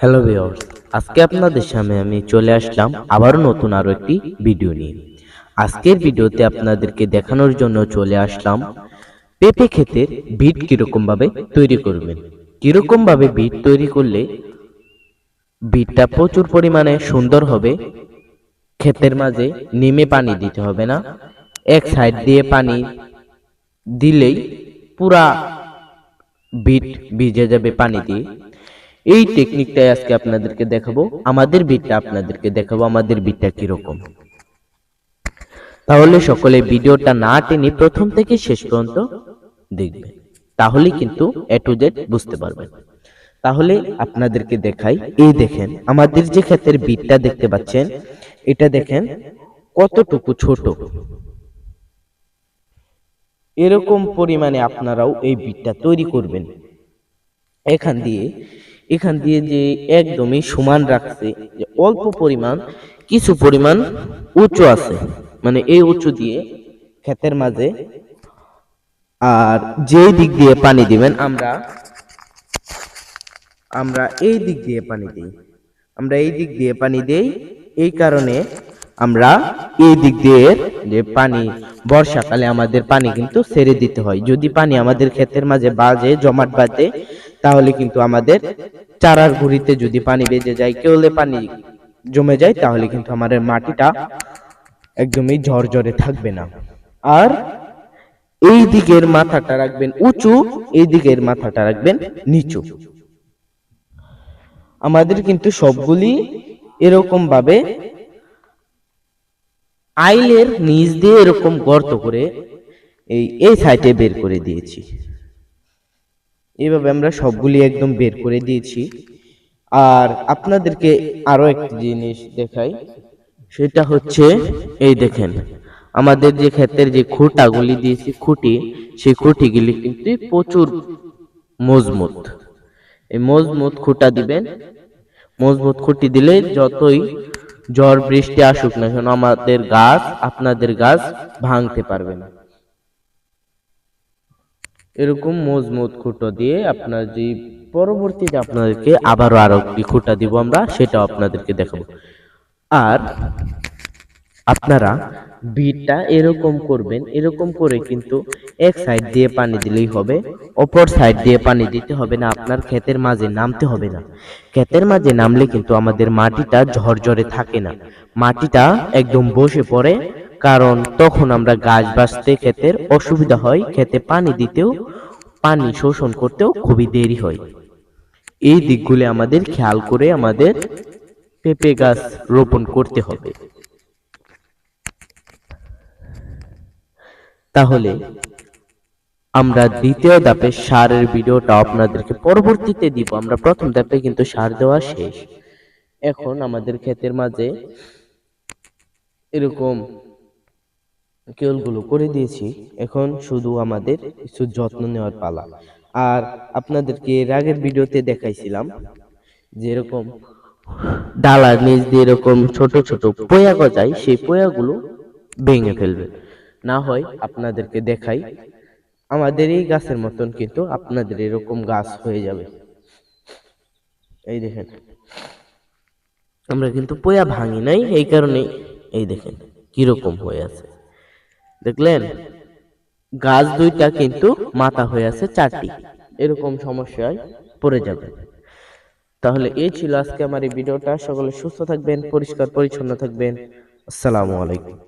Hello viewers আজকে আপনাদের সামনে আমি চলে আসলাম আবারও নতুন আরও একটি ভিডিও নিয়ে। আজকের ভিডিওতে আপনাদেরকে দেখানোর জন্য চলে আসলাম পেঁপে ক্ষেতের বিট কীরকম ভাবে তৈরি করবেন। কীরকম ভাবে বিট তৈরি করলে বিটটা প্রচুর পরিমাণে সুন্দর হবে, ক্ষেতের মাঝে নেমে পানি দিতে হবে না, এক সাইড দিয়ে পানি দিলেই পুরা বিট ভিজে যাবে পানি দিয়ে। এই টেকনিকটাই আজকে আপনাদেরকে দেখাবো। আমাদের বিটটা আপনাদেরকে দেখাবো, আমাদের বিটটা কীরকম। তাহলে সকলে ভিডিওটা না টেনে প্রথম থেকে শেষ পর্যন্ত দেখবেন তাহলে কিন্তু এ টু জেড বুঝতে পারবেন। তাহলে আপনাদেরকে দেখাই, এই দেখেন, আমাদের যে ক্ষেতের বিটটা দেখতে পাচ্ছেন, এটা দেখেন কতটুকু ছোট। এরকম পরিমাণে আপনারাও এই বিটটা তৈরি করবেন। এখান দিয়ে এখান দিয়ে যে একদমই সমান রাখছে, যে অল্প পরিমাণ, কিছু পরিমাণ উঁচু আছে। মানে এই উঁচু দিয়ে ক্ষেতের মাঝে আর যেই দিক দিয়ে পানি দিবেন, আমরা আমরা এই দিক দিয়ে পানি দিই। আমরা এই দিক দিয়ে পানি দেই, এই কারণে আমরা এই দিক দিয়ে যে পানি, বর্ষাকালে আমাদের পানি কিন্তু ছেড়ে দিতে হয়। যদি পানি আমাদের ক্ষেতের মাঝে বাজে, জমাট বাঁধে, তাহলে কিন্তু আমাদের চারার গুড়িতে যদি পানি বেজে যায় কেউলে পানি জমে যায়, তাহলে কিন্তু আমাদের মাটিটা একদমই ঝরঝরে থাকবে না। আর এই দিকের মাথাটা রাখবেন উঁচু, এই দিকের মাথাটা রাখবেন নিচু। আমাদের কিন্তু সবগুলি এরকম ভাবে আইলের নিচ দিয়ে এরকম গর্ত করে এই এই সাইডে বের করে দিয়েছি। এইভাবে আমরা সবগুলি একদম বের করে দিয়েছি। আর আপনাদেরকে আরও একটি জিনিস দেখাই, সেটা হচ্ছে, এই দেখেন, আমাদের যে ক্ষেতের যে খুঁটাগুলি দিয়েছি, খুঁটি, সেই খুঁটিগুলি কিন্তু প্রচুর মজবুত। এই মজবুত খুঁটা দিবেন, মজবুত খুঁটি দিলে যতই ঝড় বৃষ্টি আসুক না কেন, আমাদের গাছ, আপনাদের গাছ ভাঙতে পারবে না। এরকম মজবুত খুঁটো দিয়ে আপনার যে পরবর্তীতে আপনাদেরকে আবারও আরও একটি খুঁটা দিব আমরা, সেটাও আপনাদেরকে দেখাবো। আর আপনারা বিটটা এরকম করবেন, এরকম করে কিন্তু এক সাইড দিয়ে পানি দিলেই হবে। অপর সাইড দিয়ে পানি দিতে হবে না, আপনার ক্ষেতের মাঝে নামতে হবে না। ক্ষেতের মাঝে নামলে কিন্তু আমাদের মাটিটা ঝরঝরে থাকে না। মাটিটা একদম বসে পড়ে, কারণ তখন আমরা গাছ বাঁচতে ক্ষেতের অসুবিধা হয়, ক্ষেতে পানি দিতেও, পানি শোষণ করতেও খুবই দেরি হয়। এই দিকগুলি আমাদের খেয়াল করে আমাদের পেঁপে গাছ রোপণ করতে হবে। তাহলে আমরা দ্বিতীয় ধাপে সারের ভিডিওটা আপনাদেরকে পরবর্তীতে দিব। আমরা প্রথম ধাপে কিন্তু সার দেওয়া শেষ। এখন আমাদের ক্ষেতের মাঝে এরকম কেলগুলো করে দিয়েছি। এখন শুধু আমাদের কিছু যত্ন নেওয়ার পালা। আর আপনাদেরকে এর আগের ভিডিওতে দেখাইছিলাম যে এরকম ডালার নিচ দিয়ে এরকম ছোট ছোট পোয়া গজায়, সেই পোয়াগুলো ভেঙে ফেলবে। না হয় আপনাদেরকে দেখাই আমাদের এই গাছের মতন কিন্তু আপনাদের এরকম গাছ হয়ে যাবে। এই দেখেন। আমরা কিন্তু পোয়া ভাঙি নাই, এই কারণে এই দেখেন কীরকম হয়ে আছে। দেখলেন? গাছ দুইটা কিন্তু মাথা হয়ে আছে চারটি। এরকম সমস্যায় পড়ে যাবে। তাহলে এই ছিল আজকে আমার এই ভিডিওটা। সকলে সুস্থ থাকবেন, পরিষ্কার পরিচ্ছন্ন থাকবেন। আসসালামু আলাইকুম।